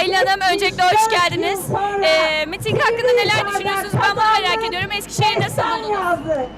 Aylin Hanım öncelikle hoş geldiniz. Ee, miting hakkında neler düşünüyorsunuz? Ben bunu merak ediyorum. Eskişehir'i nasıl buldunuz?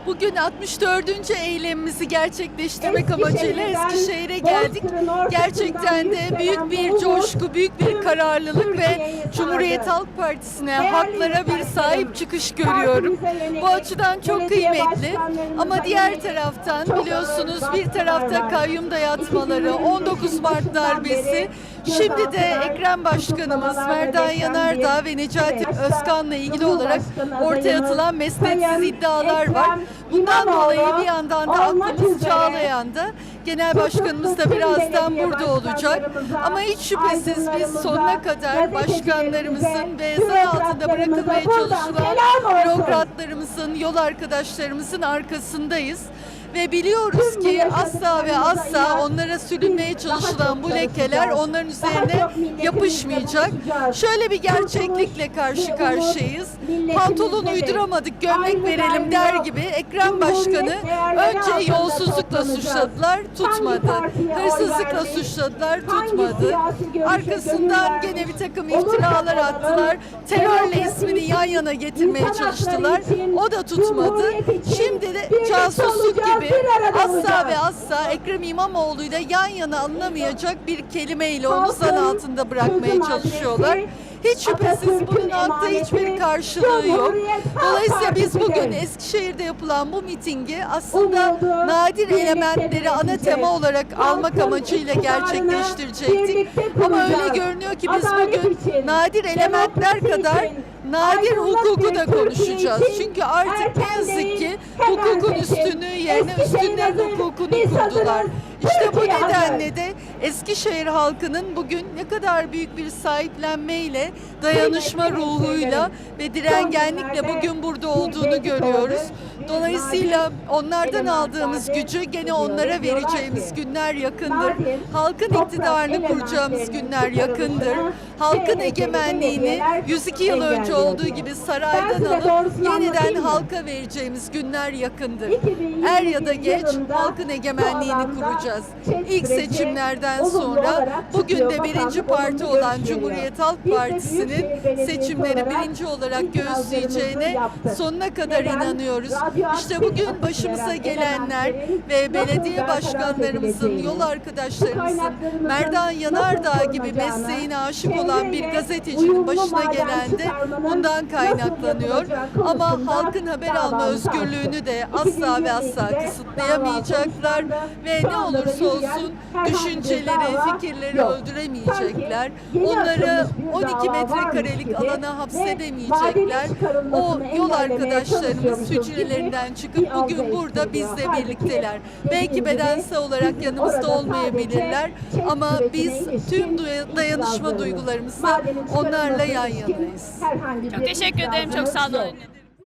Bugün 64. eylemimizi gerçekleştirmek amacıyla Eskişehir'e geldik. Gerçekten de büyük bir coşku, büyük bir kararlılık ve Cumhuriyet Halk Partisi'ne haklara bir sahip çıkış görüyorum. Bu açıdan çok kıymetli. Ama diğer taraftan biliyorsunuz bir tarafta kayyum dayatmaları, 19 Mart darbesi, şimdi de Ekrem Başkanımız Merdan Yanardağ ve Necati Özkan'la ilgili olarak ortaya atılan mesnetsiz iddialar var. Bundan dolayı bir yandan da aklımız Çağlayan'da. Genel Başkanımız da birazdan burada olacak. Ama hiç şüphesiz biz sonuna kadar başkanlarımızın ve zan altında bırakılmaya çalışılan bürokratlarımızın, yol arkadaşlarımızın arkasındayız. Ve biliyoruz ki asla ve asla onlara sürülmeye çalışılan bu lekeler onların üzerine yapışmayacak. Şöyle bir gerçeklikle karşı karşıyayız. Pantolon uyduramadık, gömlek verelim der gibi Ekrem Başkanı önce yolsuzlukla suçladılar, tutmadı. Hırsızlıkla suçladılar, tutmadı. Arkasından gene bir takım iftiralar attılar. Terörle ismini yan yana getirmeye çalıştılar. O da tutmadı. Şimdi de casusluk gibi asla ve asla Ekrem İmamoğlu'yla yan yana alınamayacak bir kelimeyle onu zan altında bırakmaya çalışıyorlar. Hiç şüphesiz bunun hakta hiçbir karşılığı yok. Dolayısıyla biz bugün Eskişehir'de yapılan bu mitingi aslında nadir elementleri ana tema olarak almak amacıyla gerçekleştirecektik. Ama öyle görünüyor ki biz bugün nadir elementler kadar nadir hukuku da konuşacağız. Çünkü artık ne yazık ki hukukun üstünlüğü yerine üstünlerin hukukunu kurdular. İşte bu nedenle de Eskişehir halkının bugün ne kadar büyük bir sahiplenmeyle, dayanışma ruhuyla ve direngenlikle bugün burada olduğunu görüyoruz. Dolayısıyla onlardan aldığımız gücü gene onlara vereceğimiz günler yakındır. Halkın iktidarını kuracağımız günler yakındır. Halkın egemenliğini 102 yıl önce olduğu gibi saraydan alıp yeniden halka vereceğimiz günler yakındır. Er ya da geç halkın egemenliğini kuracağız. İlk seçimlerden sonra bugün de birinci parti olan Cumhuriyet Halk Partisi'nin seçimleri birinci olarak göğüsleyeceğine sonuna kadar inanıyoruz. İşte bugün başımıza gelenler ve belediye başkanlarımızın, yol arkadaşlarımızın, Merdan Yanardağ gibi mesleğine aşık olan bir gazetecinin başına gelen de bundan kaynaklanıyor. Ama halkın haber alma özgürlüğünü de asla ve asla kısıtlayamayacaklar ve ne olursa olsun düşünceleri, fikirleri öldüremeyecekler. Onları 12 metrekarelik alana hapsedemeyecekler. O yol arkadaşlarımız hücrelerinden çıkıp bugün burada bizle birlikteler. Belki bedensel olarak yanımızda olmayabilirler ama biz tüm dayanışma duygularımızla onlarla yan yanayız. Çok teşekkür ederim. Çok sağ olun.